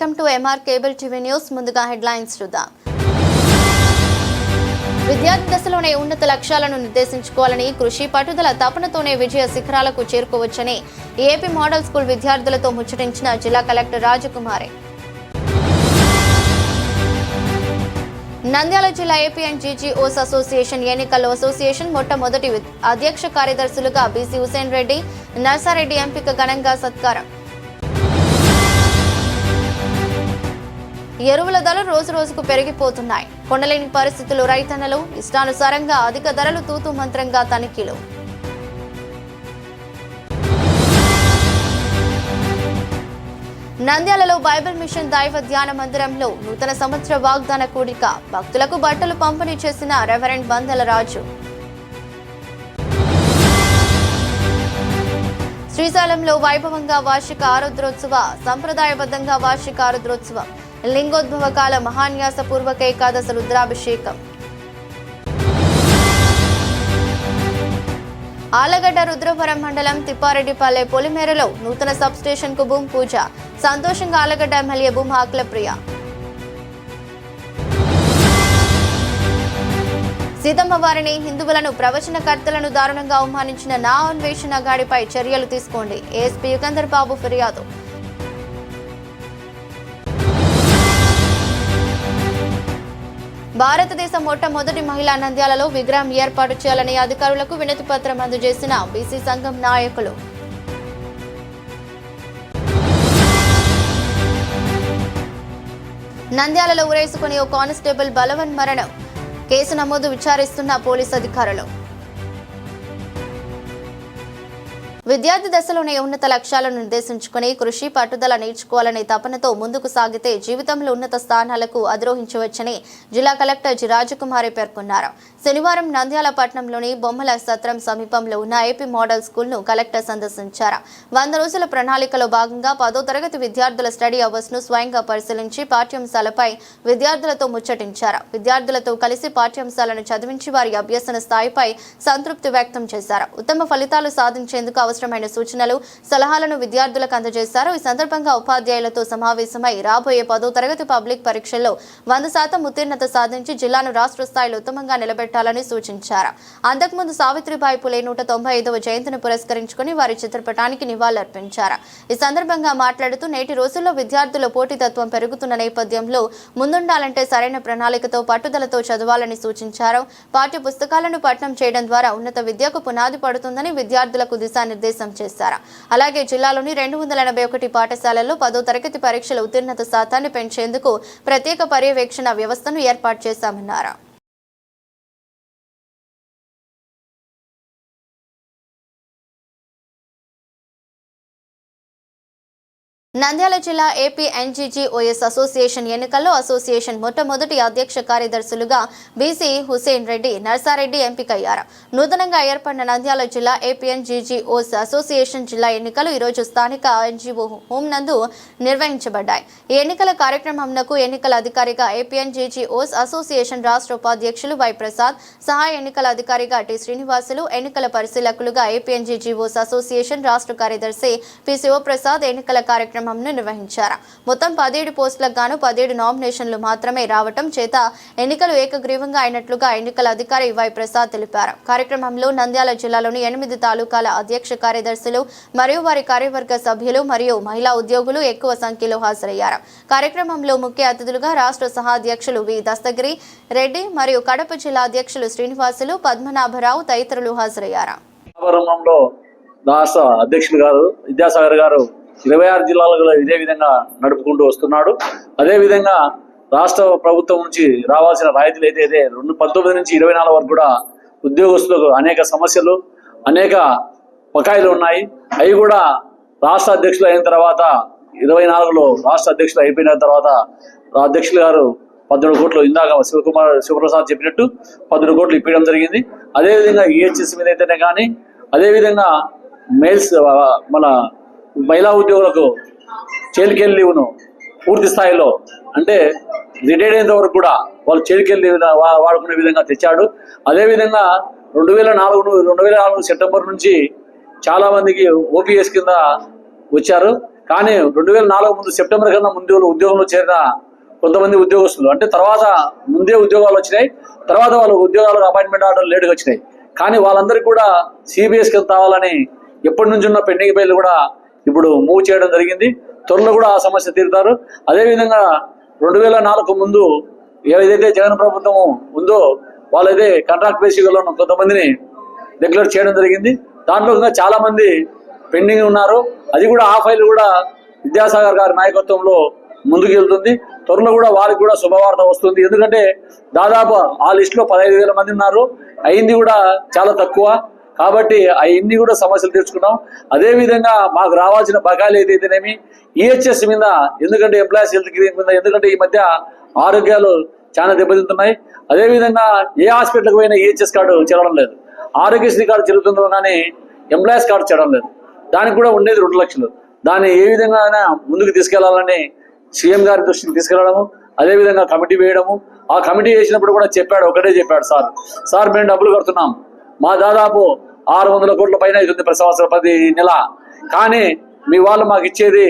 Welcome to MR cable TV news ముందుగా headlines చూద్దాం. విద్యార్థి దశలోనే ఉన్నత లక్ష్యాలను నిర్దేశించుకోవాలని కృషి పట్టుదల తపనతోనే విజయ శిఖరాలకు చేరుకోవచ్చని ఏపీ మోడల్ స్కూల్ విద్యార్థులతో ముచ్చటించిన జిల్లా కలెక్టర్ రాజకుమారి. నంద్యాల జిల్లా ఏపీ అండ్ జీజీఓస్ అసోసియేషన్ ఎన్నికల్లో అసోసియేషన్ మొట్టమొదటి అధ్యక్ష కార్యదర్శులుగా బీసీ హుసేన్ రెడ్డి నర్సారెడ్డి ఎంపిక ఘనంగా సత్కారం. ఎరువుల ధరలు రోజు రోజుకు పెరిగిపోతున్నాయి. కొండలేని పరిస్థితులు రైతన్నలు ఇష్టానుసారంగా అధిక ధరలు తూతు మంత్రంగా తనిఖీలు. నంద్యాలలో బైబిల్ మిషన్ దైవ ధ్యాన మందిరంలో నూతన సంవత్సర వాగ్దాన కూడిక. భక్తులకు బట్టలు పంపిణీ చేసిన రెవరెండ్ బందల రాజు. శ్రీశైలంలో వైభవంగా వార్షిక ఆరుద్రోత్సవ సంప్రదాయబద్ధంగా వార్షిక ఆరుద్రోత్సవం. లింగోద్భవ కాల మహాన్యాస ఏకాదశ రుద్రాభిషేకం. ఆలగడ్డ రుద్రవరం మండలం తిప్పారెడ్డిపల్లె పొలిమేరలో నూతన సబ్ స్టేషన్కు భూమి పూజ. సంతోషంగా ఆలగడ్డ ఎమ్మెల్యే భూమి ఆకుల ప్రియ సీతమ్మ వారిని హిందువులను ప్రవచనకర్తలను దారుణంగా అవమానించిన నా అన్వేషణ గాడిపై చర్యలు తీసుకోండి. ఏఎస్పీ యుగంధర్ బాబు ఫిర్యాదు. భారతదేశం మొట్టమొదటి మహిళా నంద్యాలలో విగ్రహం ఏర్పాటు చేయాలని అధికారులకు వినతి పత్రం అందజేసిన బీసీ సంఘం నాయకులు. నంద్యాలలో ఉరేసుకుని ఓ కానిస్టేబుల్ బలవన్ మరణం. కేసు నమోదు విచారిస్తున్న పోలీస్ అధికారులు. విద్యార్థి దశలోనే ఉన్నత లక్ష్యాలను నిర్దేశించుకుని కృషి పట్టుదల నేర్చుకోవాలనే తపనతో ముందుకు సాగితే జీవితంలో ఉన్నత స్థానాలకు అధిరోహించవచ్చని జిల్లా కలెక్టర్ జి రాజకుమారి పేర్కొన్నారు. శనివారం నంద్యాల పట్టణంలోని బొమ్మల సత్రం సమీపంలో ఉన్న ఏపీ మోడల్ స్కూల్ను కలెక్టర్ సందర్శించారు. వంద రోజుల ప్రణాళికలో భాగంగా పదో తరగతి విద్యార్థుల స్టడీ అవర్స్ను స్వయంగా పరిశీలించి పాఠ్యాంశాలపై విద్యార్థులతో ముచ్చటించారు. విద్యార్థులతో కలిసి పాఠ్యాంశాలను చదివించి వారి అభ్యసన స్థాయిపై సంతృప్తి వ్యక్తం చేశారు. ఉత్తమ ఫలితాలు సాధించేందుకు అవసరమైన సూచనలు సలహాలను విద్యార్థులకు అందజేశారు. ఈ సందర్భంగా ఉపాధ్యాయులతో సమావేశమై రాబోయే పదో తరగతి పబ్లిక్ పరీక్షల్లో వంద శాతం ఉత్తీర్ణత సాధించి జిల్లాను రాష్ట్ర స్థాయిలో ఉత్తమంగా నిలబెట్టాలని సూచించారు. అంతకుముందు సావిత్రిబాయి పులే నూట తొంభై ఐదవ జయంతిని పురస్కరించుకుని వారి చిత్రపటానికి నివాళులర్పించారు. ఈ సందర్భంగా మాట్లాడుతూ నేటి రోజుల్లో విద్యార్థుల పోటీతత్వం పెరుగుతున్న నేపథ్యంలో ముందుండాలంటే సరైన ప్రణాళికతో పట్టుదలతో చదవాలని సూచించారు. పాఠ్య పుస్తకాలను పఠనం చేయడం ద్వారా ఉన్నత విద్యకు పునాది పడుతుందని విద్యార్థులకు దిశానిర్దేశం చేశారు. అలాగే జిల్లాలోని రెండు వందల ఎనభై ఒకటి పాఠశాలల్లో పదో తరగతి పరీక్షల ఉత్తీర్ణత శాతాన్ని పెంచేందుకు ప్రత్యేక పర్యవేక్షణ వ్యవస్థను ఏర్పాటు చేశామన్నారు. నంద్యాల జిల్లా ఏపీ ఎన్జీజీఓఎస్ అసోసియేషన్ ఎన్నికల్లో అసోసియేషన్ మొట్టమొదటి అధ్యక్ష కార్యదర్శులుగా బీసీ హుసేన్ రెడ్డి నర్సారెడ్డి ఎంపికయ్యారు. నూతనంగా ఏర్పడిన నంద్యాల జిల్లా ఏపీఎన్జీజీఓస్ అసోసియేషన్ జిల్లా ఎన్నికలు ఈరోజు స్థానిక ఎన్జీఓ హోం నందు నిర్వహించబడ్డాయి. ఈ ఎన్నికల కార్యక్రమంకు ఎన్నికల అధికారిగా ఏపీఎన్జీజీఓస్ అసోసియేషన్ రాష్ట్ర ఉపాధ్యక్షులు వై ప్రసాద్ సహాయ ఎన్నికల అధికారిగా టి శ్రీనివాసులు ఎన్నికల పరిశీలకులుగా ఏపీఎన్జీజీఓస్ అసోసియేషన్ రాష్ట్ర కార్యదర్శి పి శివప్రసాద్ ఎన్నికల కార్యక్రమం కార్యక్రమంను నిర్వహించారు. మొత్తం పదిహేడు పోస్టులకు గాను పదిహేడు నామినేషన్లు మాత్రమే రావటం చేత ఎన్నికలు ఏకగ్రీవంగా అయినట్లుగా ఎన్నికల అధికారి వై ప్రసాద్ తెలిపారు. కార్యక్రమంలో నంద్యాల జిల్లాలోని ఎనిమిది తాలూకాల అధ్యక్ష కార్యదర్శులు మరియు వారి కార్యవర్గ సభ్యులు మరియు మహిళా ఉద్యోగులు ఎక్కువ సంఖ్యలో హాజరయ్యారు. కార్యక్రమంలో ముఖ్య అతిథులుగా రాష్ట్ర సహాధ్యక్షులు వి. దస్తగిరి రెడ్డి మరియు కడప జిల్లా అధ్యక్షులు శ్రీనివాసులు పద్మనాభరావు తదితరులు హాజరయ్యారు. అధ్యక్షులు గారు విద్యాసాగర్ గారు ఇరవై ఆరు జిల్లాలలో ఇదే విధంగా నడుపుకుంటూ వస్తున్నాడు. అదేవిధంగా రాష్ట్ర ప్రభుత్వం నుంచి రావాల్సిన రాయితీలు అయితే రెండు పంతొమ్మిది నుంచి ఇరవై నాలుగు వరకు కూడా ఉద్యోగస్తులకు అనేక సమస్యలు అనేక బకాయిలు ఉన్నాయి. అవి కూడా రాష్ట్ర అధ్యక్షులు అయిన తర్వాత ఇరవై నాలుగులో రాష్ట్ర అధ్యక్షులు అయిపోయిన తర్వాత అధ్యక్షులు గారు పద్దెనిమిది కోట్లు ఇందాక శివకుమార్ శివప్రసాద్ చెప్పినట్టు పద్దెనిమిది కోట్లు ఇప్పించడం జరిగింది. అదేవిధంగా ఈహెచ్ఎస్ మీద అయితేనే కానీ అదేవిధంగా మేల్స్ మన మహిళా ఉద్యోగులకు చేలికెళ్ళి లీవ్ను పూర్తి స్థాయిలో. అంటే రిటైర్డ్ అయిన వరకు కూడా వాళ్ళు చేలికెళ్ళి లీవ్ వాడుకునే విధంగా తెచ్చాడు. అదేవిధంగా రెండు వేల నాలుగు రెండు వేల నాలుగు సెప్టెంబర్ నుంచి చాలా మందికి ఓపీఎస్ కింద వచ్చారు. కానీ రెండు వేల నాలుగు ముందు సెప్టెంబర్ కన్నా ముందు ఉద్యోగంలో చేరిన కొంతమంది ఉద్యోగస్తులు. అంటే తర్వాత ముందే ఉద్యోగాలు వచ్చినాయి. తర్వాత వాళ్ళ ఉద్యోగాలకు అపాయింట్మెంట్ ఆర్డర్ లేటుగా వచ్చినాయి. కానీ వాళ్ళందరికీ కూడా సిబిఎస్ కింద కావాలని ఎప్పటి నుంచి ఉన్న పెండింగ్ ఫైల్ కూడా ఇప్పుడు మూవ్ చేయడం జరిగింది. త్వరలో కూడా ఆ సమస్య తీరుతారు. అదేవిధంగా రెండు వేల నాలుగు ముందు ఏదైతే జగన్ ప్రభుత్వం ఉందో వాళ్ళైతే కాంట్రాక్ట్ బేసిక్లో ఉన్న కొంతమందిని డిక్లేర్ చేయడం జరిగింది. దాంట్లో ఇంకా చాలా మంది పెండింగ్ ఉన్నారు. అది కూడా ఆ ఫైల్ కూడా విద్యాసాగర్ గారి నాయకత్వంలో ముందుకు వెళ్తుంది. త్వరలో కూడా వారికి కూడా శుభవార్త వస్తుంది. ఎందుకంటే దాదాపు ఆ లిస్టులో పదహైదు వేల మంది ఉన్నారు. అయింది కూడా చాలా తక్కువ. కాబట్టి అవన్నీ కూడా సమస్యలు తీర్చుకున్నాం. అదేవిధంగా మాకు రావాల్సిన బకాయిలు ఏదైతేనేమి ఈహెచ్ఎస్ మీద ఎందుకంటే ఎంప్లాయీస్ హెల్త్ క్లీన్ మీద ఎందుకంటే ఈ మధ్య ఆరోగ్యాలు చాలా దెబ్బతింటున్నాయి. అదేవిధంగా ఏ హాస్పిటల్కి పోయినా ఈహెచ్ఎస్ కార్డు చేరడం లేదు. ఆరోగ్యశ్రీ కార్డు చెల్లుతుందో కానీ ఎంప్లాయీస్ కార్డు చేరడం లేదు. దానికి కూడా ఉండేది రెండు లక్షలు. దాన్ని ఏ విధంగా అయినా ముందుకు తీసుకెళ్ళాలని సీఎం గారి దృష్టికి తీసుకెళ్ళడము అదేవిధంగా కమిటీ వేయడము. ఆ కమిటీ వేసినప్పుడు కూడా చెప్పాడు ఒకటే చెప్పాడు సార్. సార్ మేము డబ్బులు కడుతున్నాం. మా దాదాపు ఆరు వందల కోట్ల పైన అవుతుంది ప్రతి సంవత్సరం ప్రతి నెల. కానీ మీ వాళ్ళు మాకు ఇచ్చేది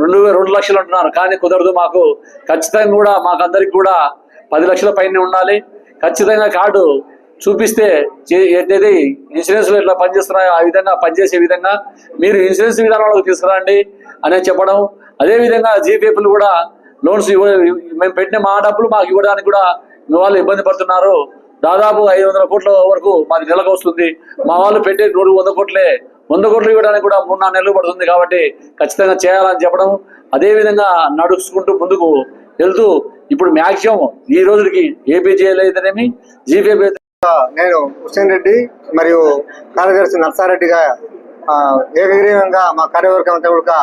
రెండు రెండు లక్షలు అంటున్నారు. కానీ కుదరదు మాకు. ఖచ్చితంగా కూడా మాకు అందరికి కూడా పది లక్షల పైన ఉండాలి. ఖచ్చితంగా కార్డు చూపిస్తే చే- ఏదైతే ఇన్సూరెన్స్ ఎట్లా పనిచేస్తున్నాయో ఆ విధంగా పనిచేసే విధంగా మీరు ఇన్సూరెన్స్ విధానంలోకి తీసుకురండి అనే చెప్పడం. అదేవిధంగా జీపీఎఫ్లు కూడా లోన్స్ ఇవ్వ మేము పెట్టిన మా డబ్బులు మాకు ఇవ్వడానికి కూడా మీ వాళ్ళు ఇబ్బంది పడుతున్నారు. దాదాపు ఐదు వందల కోట్ల వరకు మాది నెలకు వస్తుంది. మా వాళ్ళు పెట్టే నూరు వంద కోట్లే. వంద కోట్లు ఇవ్వడానికి కూడా మూడు నాలుగు నెలలు పడుతుంది కాబట్టి ఖచ్చితంగా చేయాలని చెప్పడం అదేవిధంగా నడుచుకుంటూ ముందుకు వెళ్తూ ఇప్పుడు మ్యాక్సిమం ఈ రోజుకి ఏపీజేఎల్ అయితేనేమి జీపీఎఫ్ నేను హుస్సేన్ రెడ్డి మరియు కార్యదర్శి నర్సారెడ్డిగా ఏకగ్రీవంగా మా కార్యవర్గం అంతా కూడా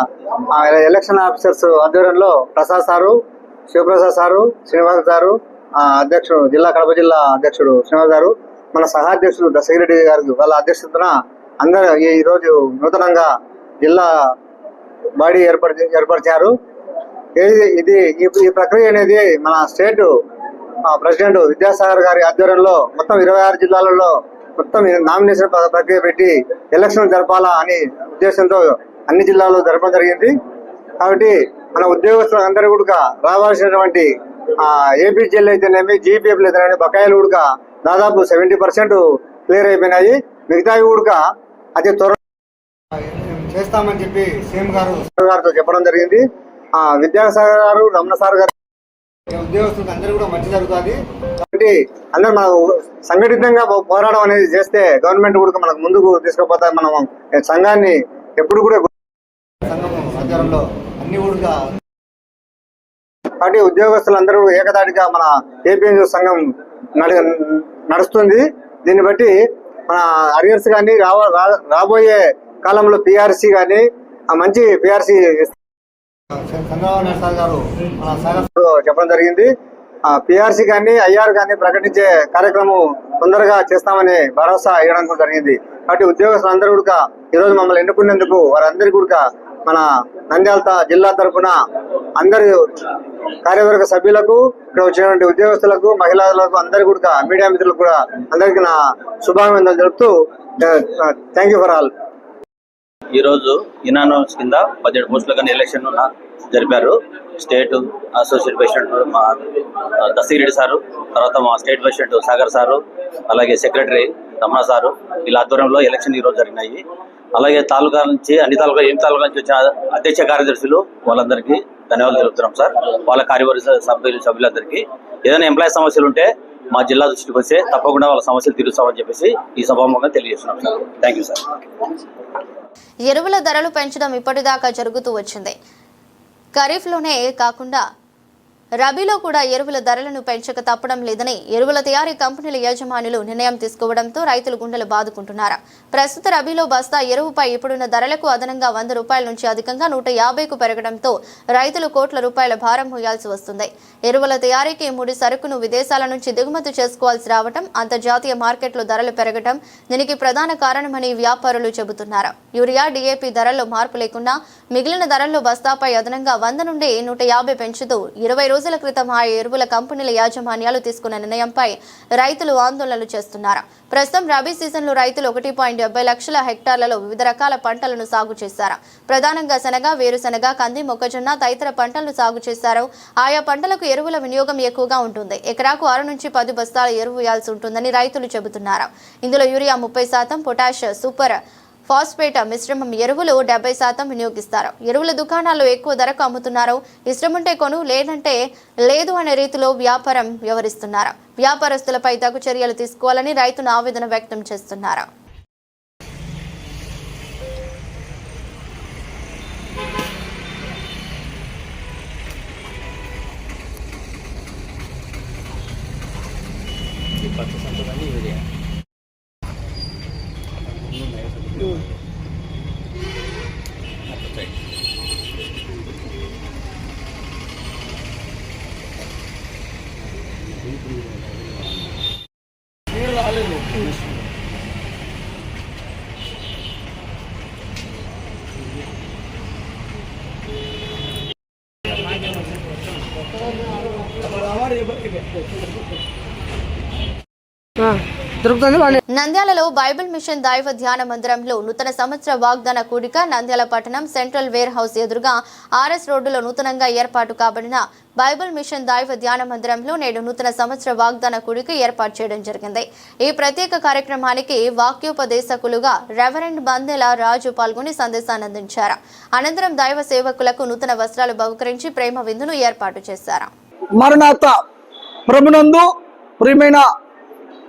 ఎలక్షన్ ఆఫీసర్స్ ఆధ్వర్యంలో Prasad sir Sivaprasad sir Srinivas sir అధ్యక్షుడు జిల్లా కడప జిల్లా అధ్యక్షుడు శ్రీనివాస్ గారు మన సహాధ్యక్షుడు దశగిరెడ్డి గారు వాళ్ళ అధ్యక్షతన అందరూ ఈ- రోజు నూతనంగా జిల్లా బాడీ ఏర్పరి ఏర్పరిచారు. ఇది ఈ- ప్రక్రియ అనేది మన స్టేట్ ప్రెసిడెంట్ విద్యాసాగర్ గారి ఆధ్వర్యంలో మొత్తం ఇరవై ఆరు జిల్లాలలో మొత్తం నామినేషన్ ప్రక్రియ పెట్టి ఎలక్షన్ జరపాలా అని ఉద్దేశంతో అన్ని జిల్లాల్లో జరపడం జరిగింది. కాబట్టి మన ఉద్యోగస్తులందరూ కూడా రావాల్సినటువంటి ఏపీజీఎల్ అయితేనేమి జీపీఎఫ్ అయితేనేమి బకాయిలు ఉడక దాదాపు సెవెంటీ పర్సెంట్ క్లియర్ అయిపోయినాయి. మిగతావి ఉడక అతి త్వర చేస్తామని చెప్పి సీఎం గారు గారితో చెప్పడం జరిగింది. ఆ విద్యాసాగర్ గారు రమణ సార్ గారు ఉద్యోగస్తులకు అందరూ కూడా మంచి జరుగుతుంది. కాబట్టి అందరూ మనం సంఘటితంగా పోరాటం అనేది చేస్తే గవర్నమెంట్ కూడా మనకు ముందుకు తీసుకుపోతా మనం సంఘాన్ని ఎప్పుడు కూడా సంఘం ఆధ్వర్యంలో అన్ని కూడా కాబట్టి ఉద్యోగస్తులందరూ ఏకదాటిగా మన ఏపీఎన్ సంఘం నడి నడుస్తుంది. దీన్ని బట్టి మన అరియర్స్ కానీ రాబోయే కాలంలో పిఆర్సీ కానీ మంచి పిఆర్సీ చంద్రబాబు నాయుడు సార్ గారు మన సాగర్ సార్ చెప్పడం జరిగింది. పిఆర్సీ కానీ ఐఆర్ కానీ ప్రకటించే కార్యక్రమం తొందరగా చేస్తామని భరోసా ఇవ్వడం జరిగింది. కాబట్టి ఉద్యోగస్తులందరూ కూడా ఈరోజు మమ్మల్ని ఎన్నుకునేందుకు వారందరికీ కూడా మన నంద్యాల జిల్లా తరఫున అందరి కార్యవర్గ సభ్యులకు ఇక్కడ వచ్చినటువంటి ఉద్యోగస్తులకు మహిళలకు అందరికీ కూడా మీడియా మిత్రులకు కూడా అందరికీ నా శుభాకాంక్షలు తెలుపుతూ థ్యాంక్ యూ ఫర్ ఆల్ ఈరోజు ఇనానోస్ కింద పదిహేడు పోస్టుల కానీ ఎలక్షన్ జరిపారు. స్టేట్ అసోసియేట్ ప్రెసిడెంట్ మా దశగిరెడ్డి సారు తర్వాత మా స్టేట్ ప్రెసిడెంట్ సాగర్ సారు అలాగే సెక్రటరీ రమణ సారు వీళ్ళ ఆధ్వర్యంలో ఎలక్షన్ ఈరోజు జరిగినాయి. అలాగే తాలూకా నుంచి అన్ని తాలూకా ఏం తాలూకా నుంచి వచ్చిన అధ్యక్ష కార్యదర్శులు వాళ్ళందరికీ ధన్యవాదాలు తెలుపుతున్నాం సార్. వాళ్ళ కార్యవర్గ సభ్యులు సభ్యులందరికీ. ఏదైనా ఎంప్లాయీ సమస్యలు ఉంటే మా జిల్లా దృష్టికి వస్తే తప్పకుండా వాళ్ళ సమస్యలు తీరుస్తామని చెప్పేసి ఈ సభాముఖంగా తెలియజేస్తున్నాం సార్. థ్యాంక్ యూ సార్ ఎరువుల ధరలు పెంచడం ఇప్పటిదాకా జరుగుతూ వచ్చింది. ఖరీఫ్లోనే కాకుండా రబీలో కూడా ఎరువుల ధరలను పెంచక తప్పడం లేదని ఎరువుల తయారీ కంపెనీల యజమానులు నిర్ణయం తీసుకోవడంతో రైతులు గుండెలు బాదుకుంటున్నారు? ప్రస్తుత రబీలో బస్తా ఎరువుపై ఇప్పుడున్న ధరలకు అదనంగా వంద రూపాయల నుంచి అధికంగా నూట యాభైకు పెరగడంతో రైతులు కోట్ల రూపాయల భారం మోయాల్సి వస్తుంది. ఎరువుల తయారీకి ముడి సరుకును విదేశాల నుంచి దిగుమతి చేసుకోవాల్సి రావటం అంతర్జాతీయ మార్కెట్లో ధరలు పెరగటం దీనికి ప్రధాన కారణమని వ్యాపారులు చెబుతున్నారు? యూరియా డీఏపీ ధరల్లో మార్పు లేకుండా మిగిలిన ధరల్లో బస్తాపై అదనంగా వంద నుండి నూట యాభై పెంచుతూ ఇరవై రోజులు రోజుల క్రితం ఆ ఎరువుల కంపెనీల యాజమాన్యాలు తీసుకున్న నిర్ణయంపై రైతులు ఆందోళనలు చేస్తున్నారు. ప్రస్తుతం రబీ సీజన్లో రైతులు ఒకటి పాయింట్ డెబ్బై లక్షల హెక్టార్లలో వివిధ రకాల పంటలను సాగు చేశారు. ప్రధానంగా శనగ వేరుశనగ కంది మొక్కజొన్న తదితర పంటలను సాగు చేశారు. ఆయా పంటలకు ఎరువుల వినియోగం ఎక్కువగా ఉంటుంది. ఎకరాకు ఆరు నుంచి పది బస్తాల ఎరువు వేయాల్సి ఉంటుందని రైతులు చెబుతున్నారు. ఇందులో యూరియా ముప్పై శాతం పొటాష్ సూపర్ ఫాస్ఫేట్ మిశ్రమం ఎరువులు డెబ్బై శాతం వినియోగిస్తారు. ఎరువుల దుకాణాల్లో ఎక్కువ ధరకు అమ్ముతున్నారు. ఇష్టముంటే కొను లేదంటే లేదు అనే రీతిలో వ్యాపారం వ్యవహరిస్తున్నారు. వ్యాపారస్తులపై తగు చర్యలు తీసుకోవాలని రైతులు ఆవేదన వ్యక్తం చేస్తున్నారు. దొరుకుతుంది బాగానే నంద్యాలలో బైబిల్ మిషన్ దైవ ధ్యాన మందిరంలో నూతన సంవత్సర వాగ్దాన కూడిక నంద్యాల పట్టణం సెంట్రల్ వేర్ హౌస్ ఎదురుగా ఆర్ఎస్ రోడ్డులో నూతనంగా ఏర్పాటు కాబడిన బైబిల్ మిషన్ దైవ ధ్యాన మందిరంలో నేడు నూతన సంవత్సర వాగ్దాన కూడిక ఏర్పాటు చేయడం జరిగింది. ఈ ప్రత్యేక కార్యక్రమానికి వాక్యోపదేశకులుగా రెవరెండ్ బందెల రాజు పాల్గొని సందేశాన్ని అందించారు. అనంతరం దైవ సేవకులకు నూతన వస్త్రాలు బహుకరించి ప్రేమ విందును ఏర్పాటు చేశారు. మరణాత ప్రభునందు ప్రియమైన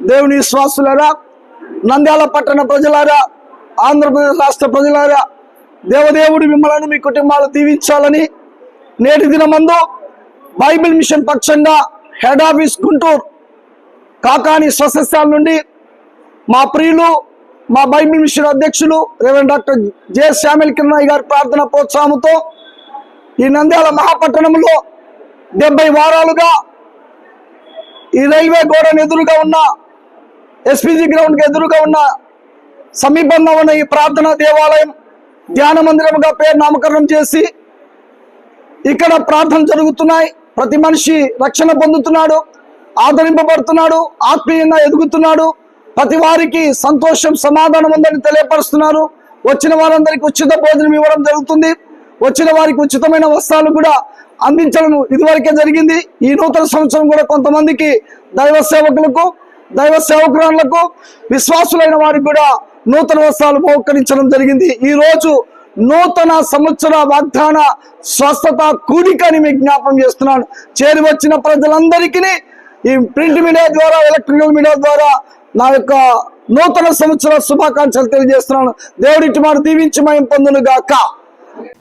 దేవుని విశ్వాసులారా నంద్యాల పట్టణ ప్రజలారా ఆంధ్రప్రదేశ్ రాష్ట్ర ప్రజలారా దేవదేవుడు మిమ్మల్ని మీ కుటుంబాలు దీవించాలని నేటి దినమందు బైబిల్ మిషన్ పక్షంగా హెడ్ ఆఫీస్ గుంటూరు కాకాని స్వసస్యాల నుండి మా ప్రియులు మా బైబిల్ మిషన్ అధ్యక్షులు reverend doctor J Shyamil Kiran గారి ప్రార్థన ప్రోత్సాహంతో ఈ నంద్యాల మహాపట్టణంలో డెబ్బై వారాలుగా ఈ రైల్వే గోడను ఎదురుగా ఉన్న ఎస్పీజీ గ్రౌండ్కి ఎదురుగా ఉన్న సమీపంలో ఉన్న ఈ ప్రార్థనా దేవాలయం ధ్యాన మందిరముగా పేరు నామకరణం చేసి ఇక్కడ ప్రార్థన జరుగుతున్నాయి. ప్రతి మనిషి రక్షణ పొందుతున్నాడు ఆదరింపబడుతున్నాడు ఆత్మీయంగా ఎదుగుతున్నాడు. ప్రతి వారికి సంతోషం సమాధానం ఉందని తెలియపరుస్తున్నారు. వచ్చిన వారందరికీ ఉచిత భోజనం ఇవ్వడం జరుగుతుంది. వచ్చిన వారికి ఉచితమైన వస్త్రాలు కూడా అందించడం ఇదివరకే జరిగింది. ఈ నూతన సంవత్సరం కూడా కొంతమందికి దైవ సేవకులకు దైవ సేవకురాలకు విశ్వాసులైన వారికి కూడా నూతన వస్త్రాలు మోకరించడం జరిగింది. ఈ రోజు నూతన సంవత్సర వాగ్దాన స్వస్థత కూడికని మీకు జ్ఞాపం చేస్తున్నాను. చేరి వచ్చిన ప్రజలందరికీ ఈ ప్రింట్ మీడియా ద్వారా ఎలక్ట్రికల్ మీడియా ద్వారా నా యొక్క నూతన సంవత్సర శుభాకాంక్షలు తెలియజేస్తున్నాను. దేవుడి మాట దీవించి మయం పొందును గాక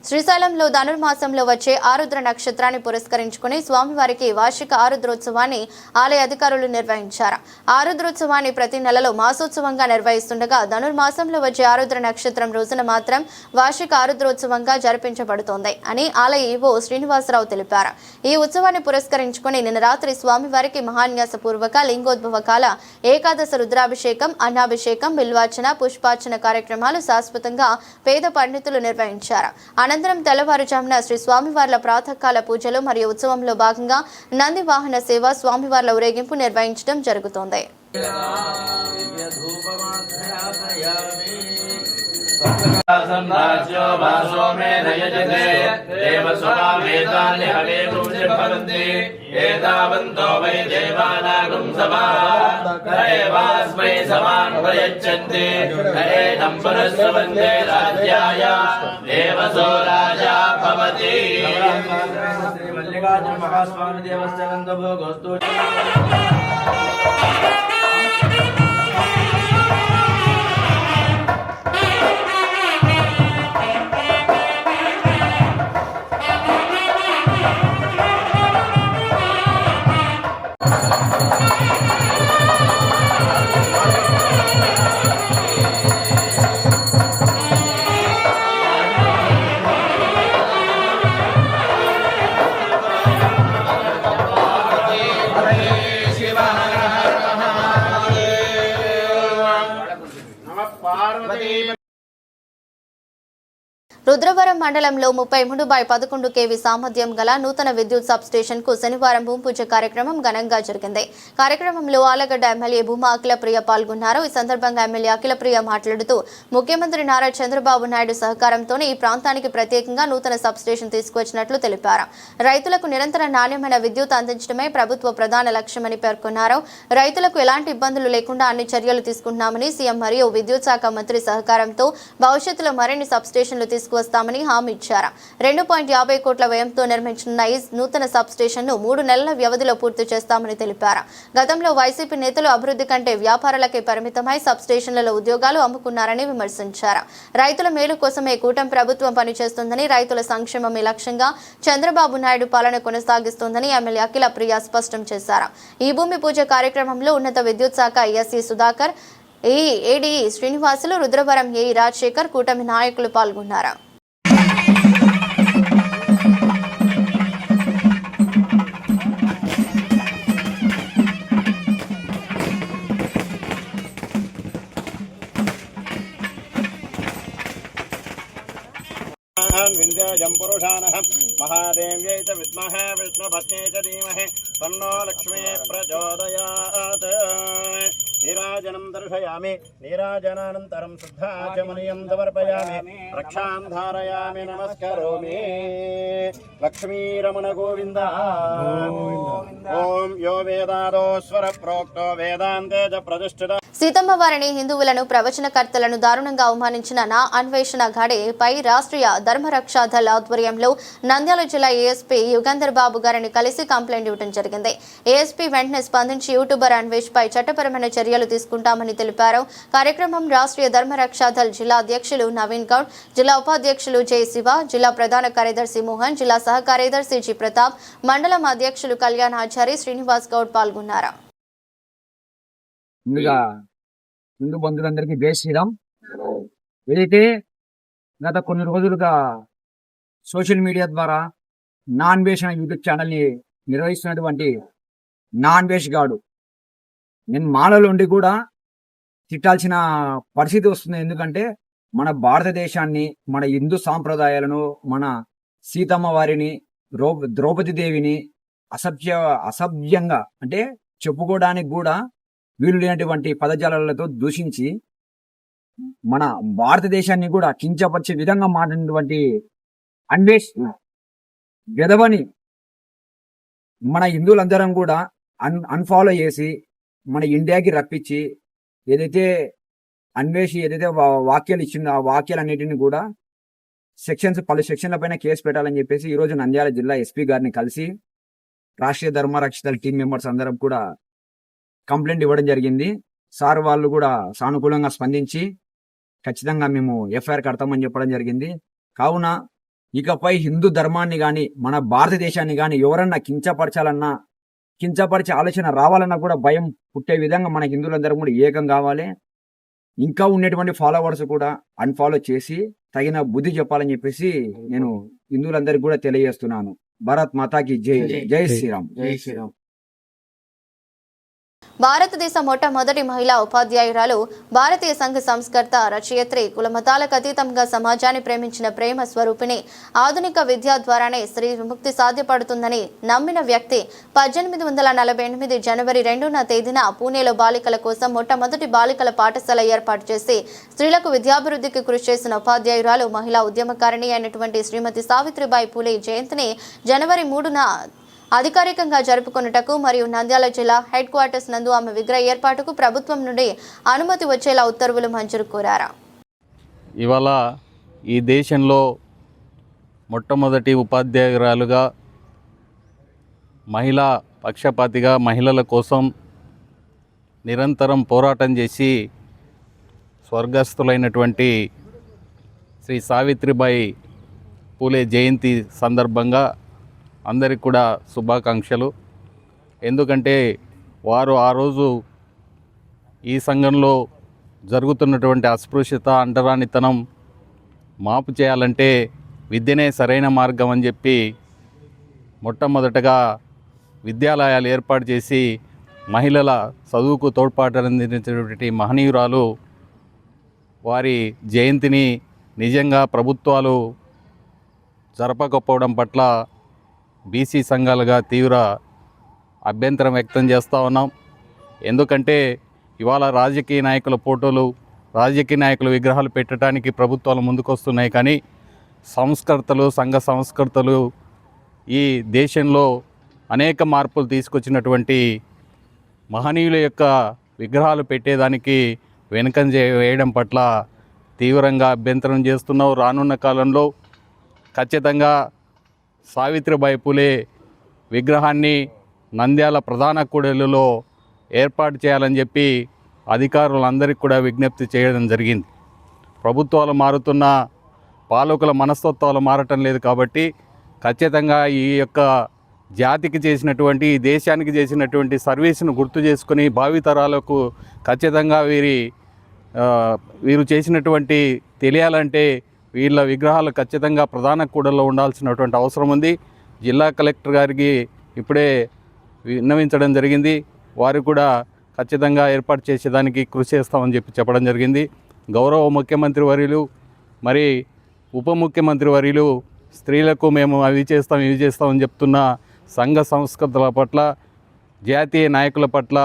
శ్రీశైలంలో ధనుర్మాసంలో వచ్చే ఆరుద్ర నక్షత్రాన్ని పురస్కరించుకుని స్వామివారికి వార్షిక ఆరుద్రోత్సవాన్ని ఆలయ అధికారులు నిర్వహించారు. ఆరుద్రోత్సవాన్ని ప్రతి నెలలో మాసోత్సవంగా నిర్వహిస్తుండగా ధనుర్మాసంలో వచ్చే ఆరుద్ర నక్షత్రం రోజున మాత్రం వార్షిక ఆరుద్రోత్సవంగా జరిపించబడుతోంది అని ఆలయ ఈవో శ్రీనివాసరావు తెలిపారు. ఈ ఉత్సవాన్ని పురస్కరించుకుని నిన్న రాత్రి స్వామివారికి మహాన్యాస పూర్వక లింగోద్భవ కాల ఏకాదశ రుద్రాభిషేకం అన్నాభిషేకం బిల్వార్చన పుష్పార్చన కార్యక్రమాలు శాశ్వతంగా పేద పండితులు నిర్వహించారు. అనంతరం తెల్లవారుజామున శ్రీ స్వామివార్ల ప్రాతకాల పూజలు మరియు ఉత్సవంలో భాగంగా నంది వాహన సేవ స్వామివార్ల ఊరేగింపు నిర్వహించడం జరుగుతోంది. सम्राज्यो भासो मे नयजते देव स्वभावेतानि हवे पुंसि भवन्ति एतावन्तो वै देवानागुं सभा एवास्मै समान् प्रयच्छन्ति एनं पुरस्सवन्दे राज्याय देवसो राजा भवति श्रीमल्लिकार्जुन महास्वामी देवस्य नन्दभोगोस्तु నమ పార్వతీ రుద్రవరం మండలంలో ముప్పై మూడు బై పదకొండు కేవీ సామర్థ్యం గల నూతన విద్యుత్ సబ్ స్టేషన్కు శనివారం భూమి పూజ కార్యక్రమం ఘనంగా జరిగింది. కార్యక్రమంలో ఆలగడ్డ ఎమ్మెల్యే భూమా అఖిలప్రియ పాల్గొన్నారు. ఈ సందర్భంగా ఎమ్మెల్యే అఖిలప్రియ మాట్లాడుతూ ముఖ్యమంత్రి నారా చంద్రబాబు నాయుడు సహకారంతోనే ఈ ప్రాంతానికి ప్రత్యేకంగా నూతన సబ్ స్టేషన్ తీసుకువచ్చినట్లు తెలిపారు. రైతులకు నిరంతర నాణ్యమైన విద్యుత్ అందించడమే ప్రభుత్వ ప్రధాన లక్ష్యమని పేర్కొన్నారు. రైతులకు ఎలాంటి ఇబ్బందులు లేకుండా అన్ని చర్యలు తీసుకుంటున్నామని సీఎం మరియు విద్యుత్ శాఖ మంత్రి సహకారంతో భవిష్యత్తులో మరిన్ని సబ్ స్టేషన్లు తీసుకువస్తామని హామీ ఇచ్చారు. రెండు పాయింట్ యాభై కోట్ల వ్యయంతో నిర్మించిన నైజ్ నూతన సబ్ స్టేషన్ను మూడు నెలల వ్యవధిలో పూర్తి చేస్తామని తెలిపారు. గతంలో వైసీపీ నేతలు అభివృద్ధి కంటే వ్యాపారాలకే పరిమితమై సబ్ స్టేషన్లలో ఉద్యోగాలు అమ్ముకున్నారని విమర్శించారు. రైతుల మేలు కోసమే కూటమి ప్రభుత్వం పనిచేస్తుందని రైతుల సంక్షేమమే లక్ష్యంగా చంద్రబాబు నాయుడు పాలన కొనసాగిస్తోందని ఎమ్మెల్యే అఖిల ప్రియ స్పష్టం చేశారు. ఈ భూమి పూజ కార్యక్రమంలో ఉన్నత విద్యుత్ శాఖ SC Sudhakar A AD Srinivasulu Rudravaram A Rajasekhar కూటమి నాయకులు పాల్గొన్నారు विन्द्याजं पुरुषानः महादेव्यै च विद्महे विष्णुपत्न्यै च धीमहि तन्नो लक्ष्मी प्रचोदयात् నీరాజనం దర్శయామి నీరాజనానంతరం శుద్ధాచమనీయం సమర్పయామి రక్షాం ధారయామి నమస్కరోమి. లక్ష్మీరమణ గోవింద. ఓం యో వేదాదోస్వర ప్రోక్తో వేదాంతే ప్రతిష్ఠిత. సీతమ్మ వారిని హిందువులను ప్రవచనకర్తలను దారుణంగా అవమానించిన నా అన్వేషణ ఘాడేపై రాష్ట్రీయ ధర్మరక్షా దళ ఆధ్వర్యంలో నంద్యాల జిల్లా ఏఎస్పీ యుగంధర్ బాబు గారిని కలిసి కంప్లైంట్ ఇవ్వడం జరిగింది. ఏఎస్పీ వెంటనే స్పందించి యూట్యూబర్ అన్వేష్ పై చట్టపరమైన చర్యలు తీసుకుంటామని తెలిపారు. కార్యక్రమం రాష్ట్రీయ ధర్మరక్షాదళ జిల్లా అధ్యక్షులు నవీన్ గౌడ్ జిల్లా ఉపాధ్యక్షులు జై శివ జిల్లా ప్రధాన కార్యదర్శి మోహన్ జిల్లా సహ కార్యదర్శి జి ప్రతాప్ మండలం అధ్యక్షులు కళ్యాణ్ ఆచారి శ్రీనివాస్ గౌడ్ పాల్గొన్నారు. ముందుగా హిందూ బంధువులందరికీ జై శ్రీరామ్. ఏదైతే గత కొన్ని రోజులుగా సోషల్ మీడియా ద్వారా నాన్ వేష్ అనే యూట్యూబ్ ఛానల్ని నిర్వహిస్తున్నటువంటి నాన్ వేష్ గాడు నేను మాలలో ఉండి కూడా తిట్టాల్సిన పరిస్థితి వస్తుంది. ఎందుకంటే మన భారతదేశాన్ని మన హిందూ సాంప్రదాయాలను మన సీతమ్మ వారిని ద్రౌ ద్రౌపది దేవిని అసభ్య అసభ్యంగా అంటే చెప్పుకోవడానికి కూడా వీలు లేనటువంటి పదజాలాలతో దూషించి మన భారతదేశాన్ని కూడా కించపరిచే విధంగా మాట్లాడినటువంటి అన్వేష్ గెదవని మన హిందువులందరం కూడా అన్ అన్ఫాలో చేసి మన ఇండియాకి రప్పించి ఏదైతే అన్వేషి ఏదైతే వాక్యాలు ఇచ్చిందో ఆ వాక్యాలు అన్నిటిని కూడా సెక్షన్స్ పలు సెక్షన్ల పైన కేసు పెట్టాలని చెప్పేసి ఈ రోజు నంద్యాల జిల్లా ఎస్పీ గారిని కలిసి రాష్ట్రీయ ధర్మ రక్షితల టీం మెంబర్స్ అందరం కూడా కంప్లైంట్ ఇవ్వడం జరిగింది. సార్ వాళ్ళు కూడా సానుకూలంగా స్పందించి ఖచ్చితంగా మేము ఎఫ్ఐఆర్ కడతామని చెప్పడం జరిగింది. కావున ఇకపై హిందూ ధర్మాన్ని కానీ మన భారతదేశాన్ని కానీ ఎవరన్నా కించపరచాలన్నా కించపరిచే ఆలోచన రావాలన్నా కూడా భయం పుట్టే విధంగా మన హిందువులందరం కూడా ఏకం కావాలి. ఇంకా ఉన్నటువంటి ఫాలోవర్స్ కూడా అన్ఫాలో చేసి తగిన బుద్ధి చెప్పాలని చెప్పేసి నేను హిందువులందరికీ కూడా తెలియజేస్తున్నాను. భారత్ మాతాకి జై. జై శ్రీరామ్. జై శ్రీరామ్. భారతదేశ మొట్టమొదటి మహిళా ఉపాధ్యాయురాలు భారతీయ సంఘ సంస్కర్త రచయిత్రి కులమతాలకు అతీతంగా సమాజాన్ని ప్రేమించిన ప్రేమ స్వరూపిణి ఆధునిక విద్య ద్వారానే స్త్రీ విముక్తి సాధ్యపడుతుందని నమ్మిన వ్యక్తి పద్దెనిమిది వందల నలభై ఎనిమిది జనవరి రెండున తేదీన పూణేలో బాలికల కోసం మొట్టమొదటి బాలికల పాఠశాల ఏర్పాటు చేసి స్త్రీలకు విద్యాభివృద్ధికి కృషి చేసిన ఉపాధ్యాయురాలు మహిళా ఉద్యమకారిణి అయినటువంటి శ్రీమతి సావిత్రిబాయి పూలే జయంతిని జనవరి మూడున అధికారికంగా జరుపుకొనుటకు మరియు నంద్యాల జిల్లా హెడ్ క్వార్టర్స్ నందు ఆమె విగ్రహ ఏర్పాటుకు ప్రభుత్వం నుండి అనుమతి వచ్చేలా ఉత్తర్వులు మంజూరు కోరారు. ఇవాళ ఈ దేశంలో మొట్టమొదటి ఉపాధ్యాయురాలుగా మహిళా పక్షపాతిగా మహిళల కోసం నిరంతరం పోరాటం చేసి స్వర్గస్థులైనటువంటి శ్రీ సావిత్రిబాయి పూలే జయంతి సందర్భంగా అందరికి కూడా శుభాకాంక్షలు. ఎందుకంటే వారు ఆ రోజు ఈ సంఘంలో జరుగుతున్నటువంటి అస్పృశ్యత అంటరానితనం మాపు చేయాలంటే విద్యనే సరైన మార్గం అని చెప్పి మొట్టమొదటగా విద్యాలయాలు ఏర్పాటు చేసి మహిళల చదువుకు తోడ్పాటందించినటువంటి మహనీయురాలు వారి జయంతిని నిజంగా ప్రభుత్వాలు జరపకపోవడం పట్ల బీసీ సంఘాలుగా తీవ్ర అభ్యంతరం వ్యక్తం చేస్తూ ఉన్నాం. ఎందుకంటే ఇవాళ రాజకీయ నాయకుల ఫోటోలు రాజకీయ నాయకుల విగ్రహాలు పెట్టడానికి ప్రభుత్వాలు ముందుకొస్తున్నాయి. కానీ సంస్కర్తలు సంఘ సంస్కర్తలు ఈ దేశంలో అనేక మార్పులు తీసుకొచ్చినటువంటి మహనీయుల యొక్క విగ్రహాలు పెట్టేదానికి వెనుకం వేయడం పట్ల తీవ్రంగా అభ్యంతరం చేస్తున్నావు రానున్న కాలంలో ఖచ్చితంగా సావిత్రిబాయి పూలే విగ్రహాన్ని నంద్యాల ప్రధాన కూడలిలో ఏర్పాటు చేయాలని చెప్పి అధికారులందరికీ కూడా విజ్ఞప్తి చేయడం జరిగింది. ప్రభుత్వాలు మారుతున్న పాలకుల మనస్తత్వాలు మారటం లేదు కాబట్టి ఖచ్చితంగా ఈ యొక్క జాతికి చేసినటువంటి ఈ దేశానికి చేసినటువంటి సర్వీస్ను గుర్తు చేసుకుని భావితరాలకు ఖచ్చితంగా వీరి వీరు చేసినటువంటి తెలియాలంటే వీళ్ళ విగ్రహాలు ఖచ్చితంగా ప్రధాన కూడల్లో ఉండాల్సినటువంటి అవసరం ఉంది. జిల్లా కలెక్టర్ గారికి ఇప్పుడే విన్నవించడం జరిగింది. వారు కూడా ఖచ్చితంగా ఏర్పాటు చేసేదానికి కృషి చేస్తామని చెప్పి చెప్పడం జరిగింది. గౌరవ ముఖ్యమంత్రి వర్యులు మరి ఉప ముఖ్యమంత్రి వర్యులు స్త్రీలకు మేము అవి చేస్తాం ఇవి చేస్తామని చెప్తున్న సంఘ సంస్కృతుల పట్ల జాతీయ నాయకుల పట్ల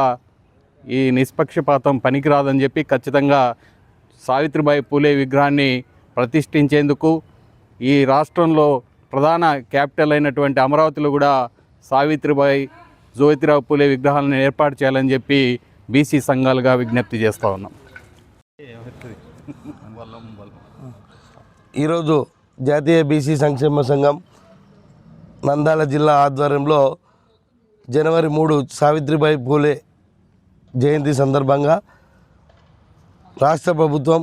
ఈ నిష్పక్షపాతం పనికిరాదని చెప్పి ఖచ్చితంగా సావిత్రిబాయి పూలే విగ్రహాన్ని ప్రతిష్ఠించేందుకు ఈ రాష్ట్రంలో ప్రధాన క్యాపిటల్ అయినటువంటి అమరావతిలో కూడా సావిత్రిబాయి జ్యోతిరావు పూలే విగ్రహాలను ఏర్పాటు చేయాలని చెప్పి బీసీ సంఘాలుగా విజ్ఞప్తి చేస్తూ ఉన్నాం. ఈరోజు జాతీయ బీసీ సంక్షేమ సంఘం నందాల జిల్లా ఆధ్వర్యంలో జనవరి మూడు సావిత్రిబాయి పూలే జయంతి సందర్భంగా రాష్ట్ర ప్రభుత్వం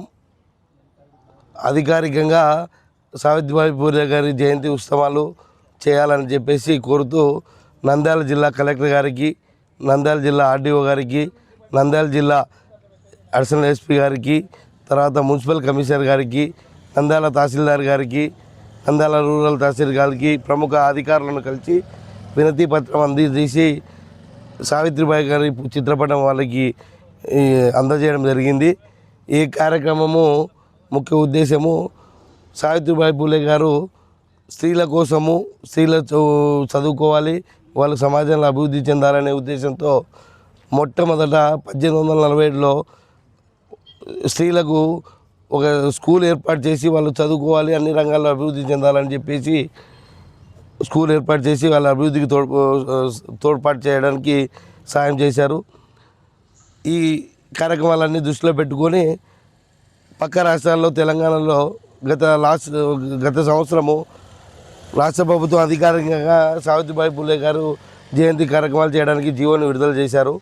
అధికారికంగా సావిత్రిబాయి పూర్య గారి జయంతి ఉత్సవాలు చేయాలని చెప్పేసి కోరుతూ నంద్యాల జిల్లా కలెక్టర్ గారికి నంద్యాల జిల్లా ఆర్డీఓ గారికి నంద్యాల జిల్లా అడిషనల్ ఎస్పీ గారికి తర్వాత మున్సిపల్ కమిషనర్ గారికి నంద్యాల తహసీల్దార్ గారికి నంద్యాల రూరల్ తహసీల్ గారికి ప్రముఖ అధికారులను కలిసి వినతి పత్రం అందజేసి సావిత్రిబాయి గారి చిత్రపటం వాళ్ళకి అందజేయడం జరిగింది. ఈ కార్యక్రమము ముఖ్య ఉద్దేశము సావిత్రిబాయి పూలే గారు స్త్రీల కోసము స్త్రీల చదువుకోవాలి వాళ్ళు సమాజంలో అభివృద్ధి చెందాలనే ఉద్దేశంతో మొట్టమొదట పద్దెనిమిది వందల నలభై ఏడులో స్త్రీలకు ఒక స్కూల్ ఏర్పాటు చేసి వాళ్ళు చదువుకోవాలి అన్ని రంగాల్లో అభివృద్ధి చెందాలని చెప్పేసి స్కూల్ ఏర్పాటు చేసి వాళ్ళ అభివృద్ధికి తోడ్ తోడ్పాటు చేయడానికి సాయం చేశారు. ఈ కార్యక్రమాలన్నీ దృష్టిలో పెట్టుకొని పక్క రాష్ట్రాల్లో తెలంగాణలో గత లాస్ట్ గత సంవత్సరము రాష్ట్ర ప్రభుత్వం అధికారికంగా సావిత్రిబాయి పూలే గారు జయంతి కార్యక్రమాలు చేయడానికి జీవోని విడుదల చేశారు.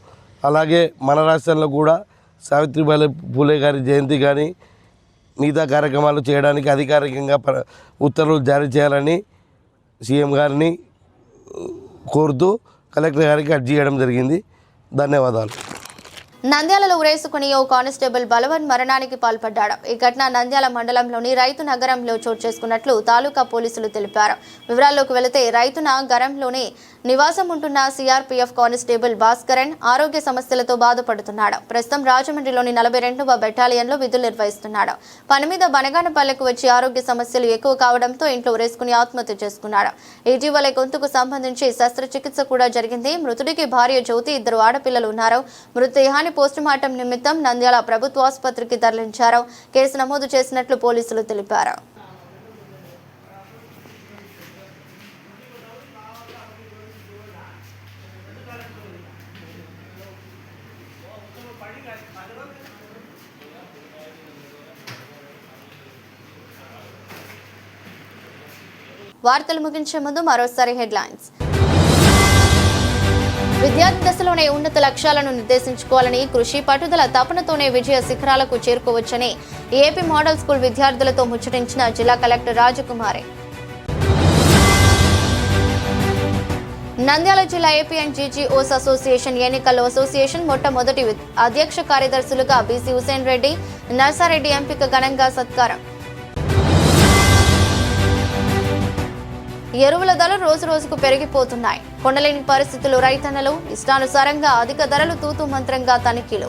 అలాగే మన రాష్ట్రంలో కూడా సావిత్రిబాయి పూలే గారి జయంతి కానీ మిగతా కార్యక్రమాలు చేయడానికి అధికారికంగా ఉత్తర్వులు జారీ చేయాలని సీఎం గారిని కోరుతూ కలెక్టర్ గారికి అర్జీ చేయడం జరిగింది. ధన్యవాదాలు. నంద్యాలలో ఉరేసుకుని ఓ కానిస్టేబుల్ బలవన్ మరణానికి పాల్పడ్డాడు. ఈ ఘటన నంద్యాల మండలంలోని రైతు నగరంలో చోటు చేసుకున్నట్లు తాలూకా పోలీసులు తెలిపారు. వివరాల్లోకి వెళితే రైతు గరంలోనే నివాసం ఉంటున్న సిఆర్పీఎఫ్ కానిస్టేబుల్ భాస్కరన్ ఆరోగ్య సమస్యలతో బాధపడుతున్నాడు. ప్రస్తుతం రాజమండ్రిలోని నలభై రెండవ బెటాలియన్లో విధులు నిర్వహిస్తున్నాడు. పని మీద బనగానపల్లెకు వచ్చి ఆరోగ్య సమస్యలు ఎక్కువ కావడంతో ఇంట్లో ఉరేసుకుని ఆత్మహత్య చేసుకున్నాడు. ఇటీవల గొంతుకు సంబంధించి శస్త్రచికిత్స కూడా జరిగింది. మృతుడికి భార్య జ్యోతి ఇద్దరు ఆడపిల్లలు ఉన్నారు. మృతదేహాన్ని పోస్టుమార్టం నిమిత్తం నంద్యాల ప్రభుత్వ ఆసుపత్రికి తరలించారు. కేసు నమోదు చేసినట్లు పోలీసులు తెలిపారు. వార్తలు ముగించే ముందు మరోసారి హెడ్లైన్స్. విద్యార్థి దశలోనే ఉన్నత లక్ష్యాలను నిర్దేశించుకోవాలని కృషి పట్టుదల తపనతోనే విజయ శిఖరాలకు చేరుకోవచ్చని ఏపీ మోడల్ స్కూల్ విద్యార్థులతో ముచ్చటించిన జిల్లా కలెక్టర్ రాజకుమారి. నంద్యాల జిల్లా ఏపీ అండ్ జీజీఓస్ అసోసియేషన్ ఎన్నికల్లో అసోసియేషన్ మొట్టమొదటి అధ్యక్ష కార్యదర్శులుగా బీసీ హుసేన్ రెడ్డి నర్సారెడ్డి ఎంపిక ఘనంగా సత్కారం. ఎరువుల ధరలు రోజు రోజుకు పెరిగిపోతున్నాయి. కొండలేని పరిస్థితులు రైతన్నలు ఇష్టానుసారంగా అధిక ధరలు తూతు మంత్రంగా తనిఖీలు.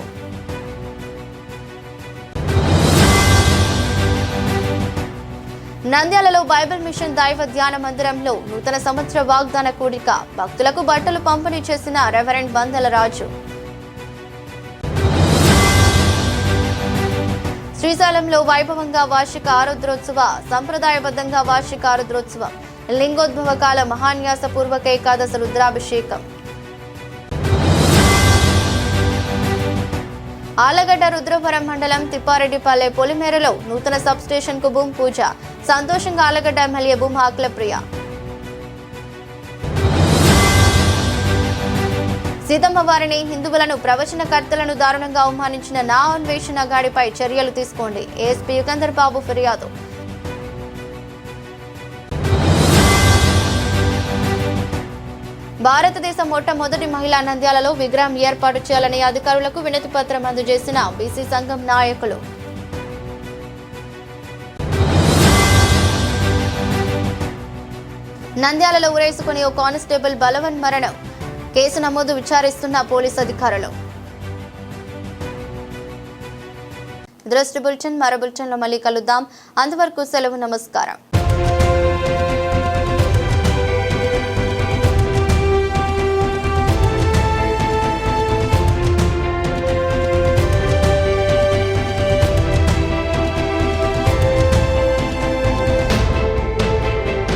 నంద్యాలలో బైబిల్ మిషన్ దైవ ధ్యాన మందిరంలో నూతన సంవత్సర వాగ్దాన కూడిక. భక్తులకు బట్టలు పంపిణీ చేసిన రెవరెండ్ బందల రాజు. శ్రీశైలంలో వైభవంగా వార్షిక ఆరుద్రోత్సవ సంప్రదాయబద్ధంగా వార్షిక ఆరుద్రోత్సవం. లింగోద్భవకాల మహాన్యాసపూర్వక ఏకాదశ రుద్రాభిషేకం. ఆలగడ్డ రుద్రవరం మండలం తిప్పారెడ్డిపల్లె పొలిమేరలో నూతన సబ్ స్టేషన్కు భూమి పూజ. సంతోషంగా ఆలగడ్డ ఎమ్మెల్యే భూమి ఆకుల ప్రియ సీతమ్మ వారిని హిందువులను ప్రవచనకర్తలను దారుణంగా అవమానించిన నా అన్వేషణ గాడిపై చర్యలు తీసుకోండి. ఏఎస్పీ యుగంధర్ బాబు ఫిర్యాదు. భారతదేశ మొట్టమొదటి మహిళా నంద్యాలలో విగ్రహం ఏర్పాటు చేయాలని అధికారులకు వినతి పత్రం అందజేసిన బీసీ సంఘం నాయకులు. నంద్యాలలో ఉరేసుకుని ఓ కానిస్టేబుల్ బలవన్ మరణం. కేసు నమోదు విచారిస్తున్న పోలీస్ అధికారులు. దృష్టి బులెటిన్ మరో బులెటిన్లో మళ్ళీ కలుద్దాం. అంతవరకు సెలవు నమస్కారం.